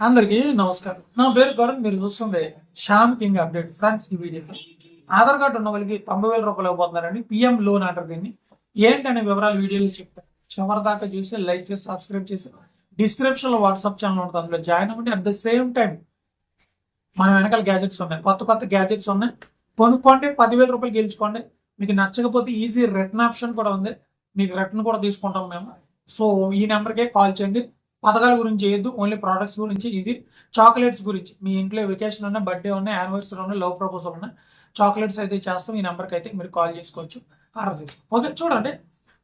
అందరికీ నమస్కారం. నా పేరు గౌరవ్ మీరు చూస్తుంది శ్యామ్ కింగ్ అప్డేట్ ఫ్రెండ్స్ ఈ వీడియో. ఆధార్ కార్డు ఉన్న వాళ్ళకి తొంభై వేల రూపాయలు ఇవ్వబోతున్నారండి. పిఎం లోన్ అంటారు దీన్ని. ఏంటనే వివరాలు వీడియోలో చెప్తాను. చివరి దాకా చూసి లైక్ చేసి సబ్స్క్రైబ్ చేసి డిస్క్రిప్షన్లో వాట్సాప్ ఛానల్ ఉంటుంది అందులో జాయిన్ అవ్వండి. అట్ ద సేమ్ టైం మన వెనకాల గ్యాజెట్స్ ఉన్నాయి. కొత్త కొత్త గ్యాజెట్స్ ఉన్నాయి. కొనుక్కోండి పదివేల రూపాయలు గెలుచుకోండి. మీకు నచ్చకపోతే ఈజీ రిటర్న్ ఆప్షన్ కూడా ఉంది. మీకు రిటర్న్ కూడా తీసుకుంటాం మేము. సో ఈ నెంబర్కే కాల్ చేయండి. పథకాల గురించి చేయొద్దు ఓన్లీ ప్రోడక్ట్స్ గురించి. ఇది చాక్లెట్స్ గురించి. మీ ఇంట్లో వెకేషన్ ఉన్న బర్త్డే ఉన్న యానివర్సరీ ఉన్న లవ్ ప్రపోజల్ ఉన్న చాక్లెట్స్ అయితే చేస్తాం. ఈ నెంబర్కి అయితే మీరు కాల్ చేసుకోవచ్చు. ఆర్డర్ చేసుకోవచ్చు. ఓకే చూడండి.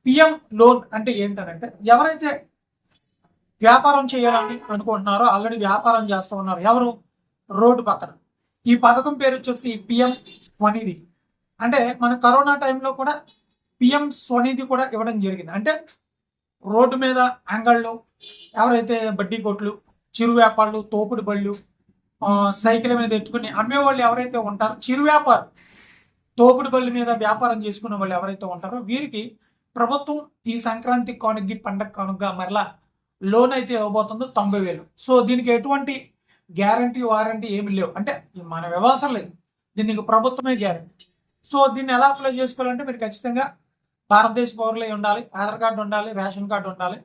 పిఎం లోన్ అంటే ఏంటంటే ఎవరైతే వ్యాపారం చేయాలని అనుకుంటున్నారో ఆల్రెడీ వ్యాపారం చేస్తూ ఉన్నారు ఎవరు? రోడ్డు పక్కన. ఈ పథకం పేరు వచ్చేసి పిఎం స్వనిధి. అంటే మన కరోనా టైంలో కూడా పిఎం స్వనిధి కూడా ఇవ్వడం జరిగింది. అంటే రోడ్డు మీద అంగళ్ళు ఎవరైతే బడ్డీ కొట్లు చిరు వ్యాపారులు తోపుడు బళ్ళు సైకిల్ మీద ఎత్తుకుని అమ్మేవాళ్ళు ఎవరైతే ఉంటారో చిరు వ్యాపారం తోపుడు బళ్ళు మీద వ్యాపారం చేసుకునే వాళ్ళు ఎవరైతే ఉంటారో వీరికి ప్రభుత్వం ఈ సంక్రాంతి కానుగ్గి పండగ కానుక మరలా లోన్ అయితే ఇవ్వబోతుందో తొంభై వేలు. సో దీనికి ఎటువంటి గ్యారంటీ వారంటీ ఏమి లేవు. అంటే మన వ్యవసాయం లేదు. దీనికి ప్రభుత్వమే గ్యారంటీ. సో దీన్ని ఎలా అప్లై చేసుకోవాలంటే మీరు ఖచ్చితంగా భారతదేశ పౌరులై ఉండాలి ఆధార్ కార్డు ఉండాలి రేషన్ కార్డు ఉండాలి.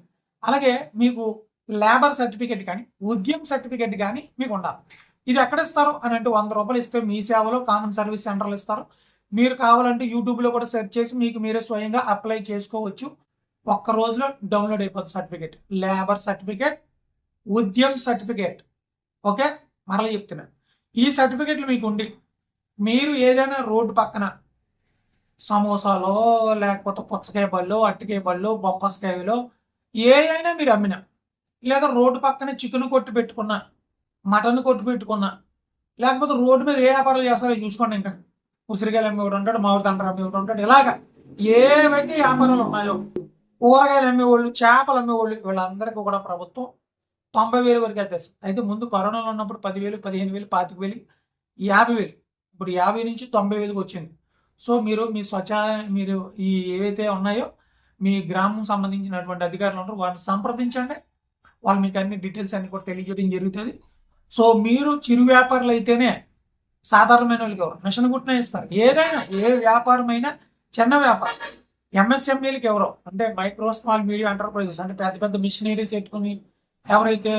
అలాగే మీకు లేబర్ సర్టిఫికేట్ కానీ ఉద్యమ సర్టిఫికేట్ కానీ మీకు ఉండాలి. ఇది ఎక్కడ ఇస్తారు అని అంటే వంద రూపాయలు ఇస్తే మీ సేవలో కామన్ సర్వీస్ సెంటర్లు ఇస్తారు. మీరు కావాలంటే యూట్యూబ్లో కూడా సెర్చ్ చేసి మీకు మీరే స్వయంగా అప్లై చేసుకోవచ్చు. ఒక్క రోజులో డౌన్లోడ్ అయిపోతుంది certificate. Labour certificate Udyam certificate. Okay? మరలా చెప్తున్నా. ఈ సర్టిఫికేట్లు మీకు ఉండి మీరు ఏదైనా రోడ్డు పక్కన సమోసాలో లేకపోతే పుచ్చకాయ బళ్ళు అట్టికాయ బళ్ళు బొప్పసకాయలో ఏ అయినా మీరు అమ్మినా. లేదా రోడ్డు పక్కనే చికెన్ కొట్టు పెట్టుకున్నా మటన్ కొట్టు పెట్టుకున్నా లేకపోతే రోడ్డు మీద ఏ వ్యాపారాలు చేస్తారో చూసుకోండి ఇంకా. ఉసిరికాయలు అమ్మేవాడు ఉంటాడు మామిడి తండ్రి అమ్మేవాడు ఉంటాడు ఇలాగా. ఏవైతే వ్యాపారాలు ఉన్నాయో కూరగాయలు అమ్మేవాళ్ళు చేపలు అమ్మేవాళ్ళు వీళ్ళందరికీ కూడా ప్రభుత్వం తొంభై వేలు వరకు అయితే అయితే ముందు కరోనాలో ఉన్నప్పుడు పదివేలు పదిహేను వేలు పాతిక వేలు యాభై వేలు. ఇప్పుడు యాభై నుంచి తొంభై వేలకు వచ్చింది. సో మీరు మీ స్వచ్ఛ మీరు ఈ ఏవైతే ఉన్నాయో మీ గ్రామం సంబంధించినటువంటి అధికారులు ఉంటారు వారిని సంప్రదించండి. వాళ్ళు మీకు అన్ని డీటెయిల్స్ అన్ని కూడా తెలియజేయడం జరుగుతుంది. సో మీరు చిరు వ్యాపారులు అయితేనే సాధారణమైన వాళ్ళకి ఎవరు? మిషన్ కుట్టిన ఇస్తారు. ఏదైనా ఏ వ్యాపారమైనా చిన్న వ్యాపారం. ఎంఎస్ఎంఈలకు ఎవరో? అంటే మైక్రో స్మాల్ మీడియం ఎంటర్ప్రైజెస్ అంటే పెద్ద పెద్ద మిషనరీస్ పెట్టుకుని ఎవరైతే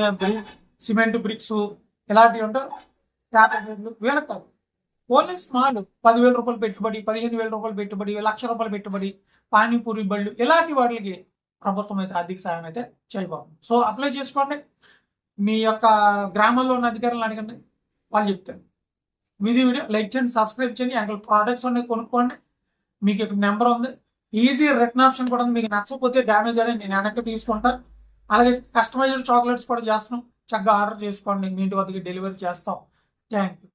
సిమెంట్ బ్రిక్స్ ఇలాంటివి ఉంటారో ట్యాబ్లెట్లు వీళ్ళకి కాదు. ఓన్లీ స్మాల్ పదివేల రూపాయలు పెట్టుబడి పదిహేను వేల రూపాయలు పెట్టుబడి లక్ష రూపాయలు పెట్టుబడి పానీపూరి బళ్ళు ఇలాంటి వాటికి ప్రభుత్వం అయితే ఆర్థిక సాయం అయితే చేయబోతుంది. సో అప్లై చేసుకోండి. మీ యొక్క గ్రామంలో ఉన్న అధికారులను అడగండి. వాళ్ళు చెప్తారు. మీది వీడియో లైక్ చేయండి సబ్స్క్రైబ్ చేయండి. అక్కడ ప్రోడక్ట్స్ ఉన్నాయి కొనుక్కోండి. మీకు ఇక్కడ నెంబర్ ఉంది. ఈజీ రిటర్న్ ఆప్షన్ కూడా ఉంది. మీకు నచ్చకపోతే డ్యామేజ్ అనేది నేను వెనక్కి తీసుకుంటాను అలాగే కస్టమైజ్డ్ చాక్లెట్స్ కూడా చేస్తున్నాం. చక్కగా ఆర్డర్ చేసుకోండి. మీ ఇంటి వద్దకి డెలివరీ చేస్తాం. Thank you.